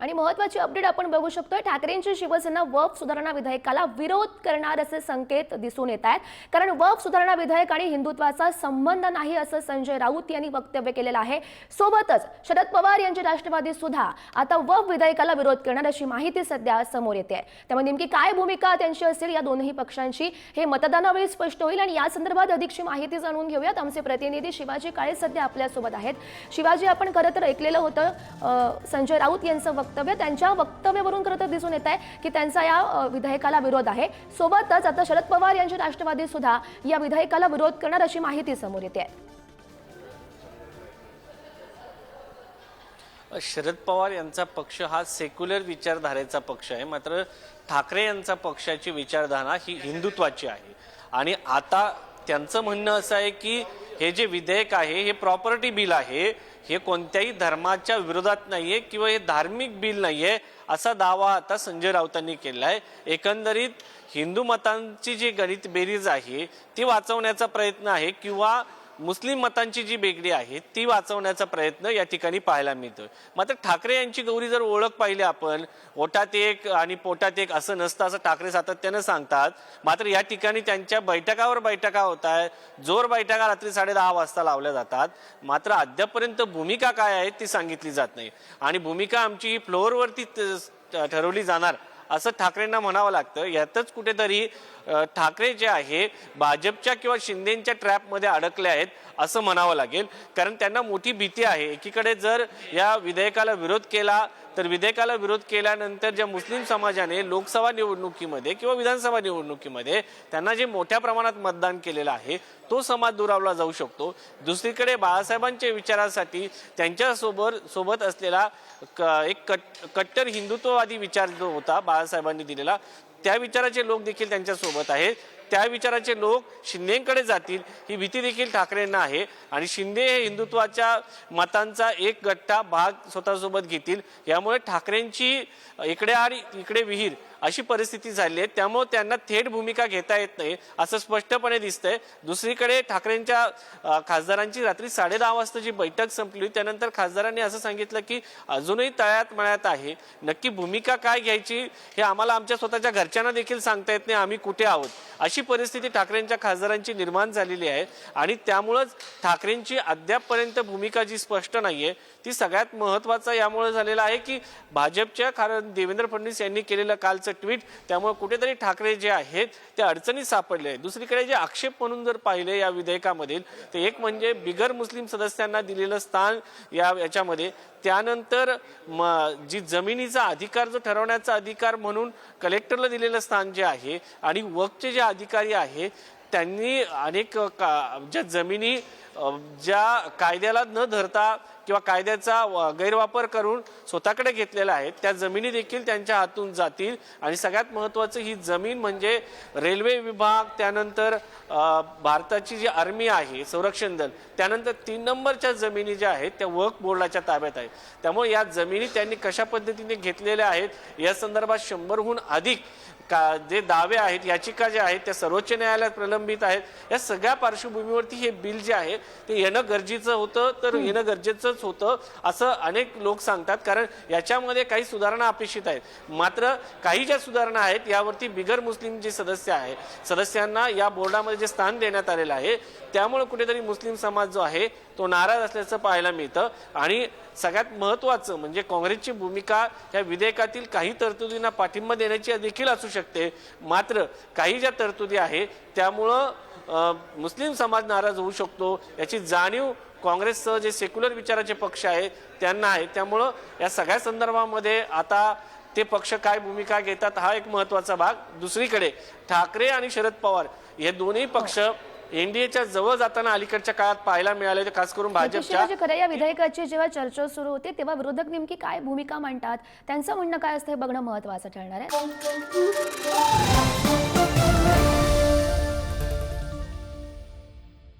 आणि महत्वाची अपडेट आपण बघू शकतोय. ठाकरेंची शिवसेना वफ सुधारणा विधेयकाला विरोध करणार असे संकेत दिसून येत आहेत. कारण वफ सुधारणा विधेयक आणि हिंदुत्वाचा संबंध नाही असं संजय राऊत यांनी वक्तव्य केलेलं आहे. सोबतच शरद पवार यांची राष्ट्रवादी सुद्धा आता वफ विधेयकाला विरोध करणार अशी माहिती सध्या समोर येते आहे. त्यामुळे नेमकी काय भूमिका त्यांची असेल या दोन्ही पक्षांची हे मतदानावेळी स्पष्ट होईल आणि या संदर्भात अधिकची माहिती जाणून घेऊयात. आमचे प्रतिनिधी शिवाजी काळे सध्या आपल्यासोबत आहेत. शिवाजी आपण खरं तर ऐकलेलं होतं संजय राऊत यांचं वक्तव्य त्यांच्या वक्तव्यावरून खरं तर दिसून येत आहे की त्यांचा या विधेयकाला विरोध आहे. सोबतच आता शरद पवार यांची राष्ट्रवादी सुद्धा या विधेयकाला विरोध करणार अशी माहिती समोर येते. आहे शरद पवार यांचा पक्ष हा सेक्युलर विचारधारेचा पक्ष आहे. मात्र ठाकरे यांचा पक्षाची विचारधारा ही हिंदुत्वाची आहे. आणि आता त्यांचं म्हणणं असं आहे की हे जे विधेयक आहे हे प्रॉपर्टी बिल आहे हे कोणत्याही धर्माच्या विरोधात नाही आहे किंवा हे धार्मिक बिल नाही आहे असा दावा आता संजय राऊतांनी केला आहे एकंदरीत हिंदू मतांची जी गणित बेरीज आहे ती वाचवण्याचा प्रयत्न आहे किंवा मुस्लिम मतांची जी बेगडी आहे ती वाचवण्याचा प्रयत्न या ठिकाणी पाहायला मिळतोय. मात्र ठाकरे यांची गौरी जर ओळख पाहिली आपण ओटात एक आणि पोटात एक असं नसतं असं ठाकरे सातत्यानं सांगतात. मात्र या ठिकाणी त्यांच्या बैठकावर बैठका होत आहेत. जोर बैठका रात्री साडे दहा वाजता लावल्या जातात. मात्र अद्यापर्यंत भूमिका काय आहे ती सांगितली जात नाही. आणि भूमिका आमची फ्लोअरवरती ठरवली जाणार असं ठाकरेंना म्हणावं लागतं. यातच कुठेतरी ठाकरे जे आहे भाजपच्या किंवा शिंदेच्या ट्रॅपमध्ये अडकले आहेत असं म्हणावं लागेल. कारण त्यांना मोठी भीती आहे. एकीकडे जर या विधेयकाला विरोध केला तर विधेयकाला विरोध केल्यानंतर ज्या मुस्लिम समाजाने लोकसभा निवडणुकीमध्ये किंवा विधानसभा निवडणुकीमध्ये त्यांना जे मोठ्या प्रमाणात मतदान केलेलं आहे तो समाज दुरावला जाऊ शकतो. दुसरीकडे बाळासाहेबांच्या विचारासाठी त्यांच्यासोबत सोबत असलेला क- एक कट कट्टर हिंदुत्ववादी विचार जो होता बाळासाहेबांनी दिलेला त्या विचाराचे लोक देखील त्यांच्यासोबत आहेत. त्या विचाराचे लोक शिंदेकडे जातील ही भीती देखील ठाकरेंना आहे. आणि शिंदे हे हिंदुत्वाच्या मतांचा एक गट्टा भाग स्वतःसोबत घेतील. यामुळे ठाकरेंची इकडे आड इकडे विहीर अशी परिस्थिती झाली आहे. त्यामुळे त्यांना थेट भूमिका घेता येत नाही असं स्पष्टपणे दिसतंय. दुसरीकडे ठाकरेंच्या खासदारांची रात्री साडे दहा वाजता जी बैठक संपली त्यानंतर खासदारांनी असं सांगितलं की अजूनही तळ्यात मळ्यात आहे. नक्की भूमिका काय घ्यायची हे आम्हाला आमच्या स्वतःच्या घरच्यांना देखील सांगता येत नाही आम्ही कुठे आहोत. अशी परिस्थिती ठाकरेंच्या खासदारांची निर्माण झालेली आहे. आणि त्यामुळंच ठाकरेंची अद्यापपर्यंत भूमिका जी स्पष्ट नाहीये ती सगळ्यात महत्त्वाचा यामुळे झालेलं आहे की भाजपच्या कारण देवेंद्र फडणवीस यांनी केलेलं कालचं ट्विट त्यामुळे कुठेतरी ठाकरे जे आहेत ते अडचणीत सापडले. आहेत दुसरीकडे जे आक्षेप म्हणून जर पाहिले या विधेयकामधील ते एक म्हणजे बिगर मुस्लिम सदस्यांना दिलेलं स्थान या याच्यामध्ये. त्यानंतर म जी जमिनीचा अधिकार जो ठरवण्याचा अधिकार म्हणून कलेक्टरला दिलेलं स्थान जे आहे आणि वकचे जे अधिकारी आहे त्यांनी अनेक का ज्या जमिनी ज्या कायद्याला न धरता किंवा कायद्याचा गैरवापर करून स्वतःकडे घेतलेला आहे त्या जमिनी देखील त्यांच्या हातून जातील. आणि सगळ्यात महत्त्वाचं ही जमीन म्हणजे रेल्वे विभाग त्यानंतर भारताची जी आर्मी आहे संरक्षण दल त्यानंतर तीन नंबरच्या जमिनी ज्या आहेत त्या वर्क बोर्डाच्या ताब्यात आहेत. त्यामुळे या जमिनी त्यांनी कशा पद्धतीने घेतलेल्या आहेत या संदर्भात शंभरहून अधिक का जे दावे आहेत याचिका ज्या आहेत त्या सर्वोच्च न्यायालयात प्रलंबित आहेत. या सगळ्या पार्श्वभूमीवरती हे बिल जे आहे ते येणं गरजेचं होतं. तर येणं गरजेचंच होतं असं अनेक लोक सांगतात कारण याच्यामध्ये काही सुधारणा अपेक्षित आहेत. मात्र काही ज्या सुधारणा आहेत यावरती बिगर मुस्लिम जे सदस्य आहेत सदस्यांना या बोर्डामध्ये जे स्थान देण्यात आलेलं आहे त्यामुळे कुठेतरी मुस्लिम समाज जो आहे तो नाराज असल्याचं पाहायला मिळतं. आणि सगळ्यात महत्त्वाचं म्हणजे काँग्रेसची भूमिका या विधेयकातील काही तरतुदींना पाठिंबा देण्याची देखील असू शकते. मात्र काही ज्या तरतुदी आहे त्यामुळं मुस्लिम समाज नाराज होऊ शकतो याची जाणीव काँग्रेससह जे सेक्युलर विचाराचे पक्ष आहेत त्यांना आहे. त्यामुळं या सगळ्या संदर्भामध्ये आता ते पक्ष काय भूमिका घेतात हा एक महत्त्वाचा भाग. दुसरीकडे ठाकरे आणि शरद पवार हे दोन्ही पक्ष एनडीएच्या जवळ जाताना अलीकडच्या काळात पाहायला मिळाले खास करून नक्कीच भाजपच्या. या विधेयकाची जेव्हा चर्चा सुरू होते तेव्हा विरोधक नेमकी काय भूमिका मांडतात? त्यांचं म्हणणं काय असतं हे बघणं महत्वाचं ठरणार आहे.